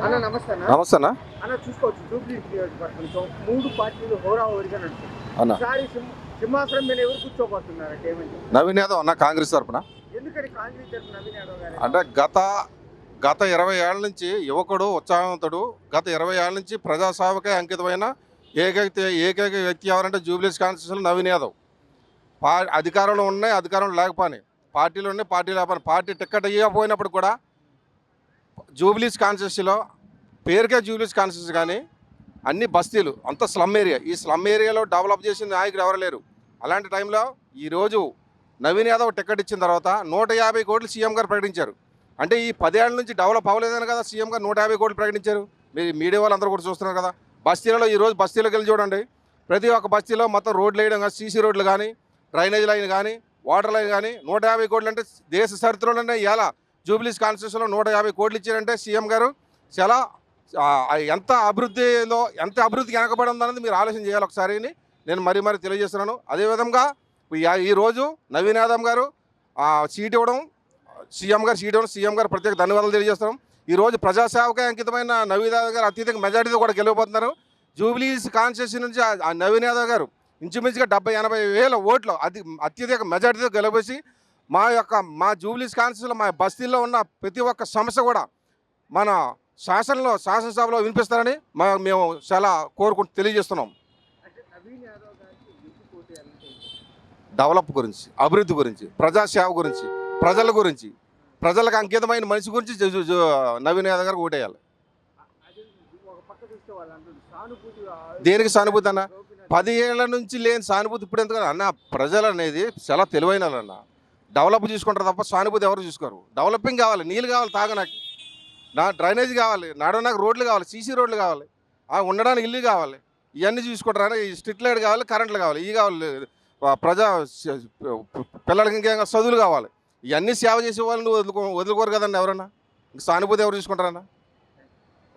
నమస్తే అన్న చూసుకోవచ్చు. జూబ్లీ నియోజకవర్గంతో మూడు పార్టీలు హోరా హోరీగా నడుస్తుంది అన్న. ఈసారి సింహ- సింహాసనం మీద ఎవరు కూర్చోబోతున్నారంటే ఏమంటే నవీన్ యాదవ్ అన్న కాంగ్రెస్ ఎందుకని కాంగ్రెస్ తరఫున నవీన్ యాదవ్ గారు? అంటే గత గత ఇరవై ఏళ్ళ నుంచి యువకుడు ఉత్సాహవంతుడు గత ఇరవై ఏళ్ళ నుంచి ప్రజాసేవకే అంకితమైన ఏకైక ఏకైక వ్యక్తి ఎవరంటే జూబ్లీస్ కాన్స్టిట్యూషన్ నవీన్ యాదవ్. పా అధికారంలో ఉన్నాయి అధికారంలో లేకపోయి పార్టీలు ఉన్నాయి పార్టీ లేకపోయి పార్టీ టికెట్ ఇవ్వకపోయినప్పుడు కూడా జూబ్లీస్ కాన్స్టిట్యూన్సీలో పేరుకే జూబ్లీస్ కాన్స్టిట్యూన్సీ కానీ అన్ని బస్తీలు అంత స్లమ్ ఏరియా. ఈ స్లమ్ ఏరియాలో డెవలప్ చేసిన నాయకుడు ఎవరు లేరు. అలాంటి టైంలో ఈరోజు నవీన్ యాదవ్ టికెట్ ఇచ్చిన తర్వాత నూట యాభై కోట్లు సీఎం గారు ప్రకటించారు. అంటే ఈ పదేళ్ళ నుంచి డెవలప్ అవ్వలేదని కదా సీఎం గారు నూట యాభై కోట్లు ప్రకటించారు. మీరు మీడియా వాళ్ళందరూ కూడా చూస్తున్నారు కదా. బస్తీలలో ఈరోజు బస్తీలోకి వెళ్ళి చూడండి. ప్రతి ఒక్క బస్తీలో మొత్తం రోడ్లు వేయడం కానీ సీసీ రోడ్లు కానీ డ్రైనేజ్ లైన్ కానీ వాటర్ లైన్ కానీ నూట యాభై కోట్లు అంటే దేశ చరిత్రలోనే ఎలా? జూబ్లీస్ కాన్స్టిట్యూషన్లో నూట యాభై కోట్లు ఇచ్చారంటే సీఎం గారు. చాలా ఎంత అభివృద్ధిలో ఎంత అభివృద్ధి వెనకబడి ఉందన్నది మీరు ఆలోచన చేయాలి ఒకసారి. అని నేను మరీ మరీ తెలియజేస్తున్నాను. అదేవిధంగా ఈ- ఈరోజు నవీన్ యాదవ్ గారు సీట్ ఇవ్వడం సీఎం గారు సీట్ ఇవ్వడం సీఎం గారు ప్రత్యేక ధన్యవాదాలు తెలియజేస్తున్నాం. ఈరోజు ప్రజాసేవకే అంకితమైన నవీన్ యాదవ్ గారు అత్యధిక మెజార్టీతో కూడా గెలవబోతున్నారు. జూబ్లీస్ కాన్స్టిట్యూషన్ నుంచి ఆ- నవీన్ యాదవ్ గారు ఇంచుమించుగా డెబ్బై ఎనభై వేల ఓట్లు అతి అత్యధిక మెజార్టీతో గెలవేసి మా యొక్క మా జూబ్లీస్ కాన్స్టిట్యూన్సీలో మా బస్తీల్లో ఉన్న ప్రతి ఒక్క సమస్య కూడా మన శాసనంలో శాసనసభలో వినిపిస్తారని మా మేము చాలా కోరుకుంటూ తెలియజేస్తున్నాం? డెవలప్ గురించి అభివృద్ధి గురించి ప్రజాసేవ గురించి ప్రజల గురించి ప్రజలకు అంకితమైన మనిషి గురించి నవీన్ యాదవ్ గారికి ఓటేయాలి. దేనికి సానుభూతి అన్న? పది ఏళ్ళ నుంచి లేని సానుభూతి ఇప్పుడు ఎందుకు అన్న ప్రజలు అనేది చాలా తెలివైన అన్న డెవలప్ చూసుకుంటారు తప్ప సానుభూతి ఎవరు చూసుకోరు. డెవలపింగ్ కావాలి నీళ్ళు కావాలి తాగడానికి. నా డ్రైనేజ్ కావాలి నడవడానికి రోడ్లు కావాలి సీసీ రోడ్లు కావాలి ఆ ఉండడానికి ఇల్లు కావాలి ఇవన్నీ చూసుకుంటారు. ఈ స్ట్రీట్ లైట్ కావాలి కరెంట్లు కావాలి ఇవి కావాలి ప్రజా పిల్లలకి ఇంకేం చదువులు కావాలి. ఇవన్నీ సేవ చేసే వాళ్ళని వదులుకో వదులుకోరు కదండి ఎవరన్నా? ఇంక సానుభూతి ఎవరు చూసుకుంటారన్నా?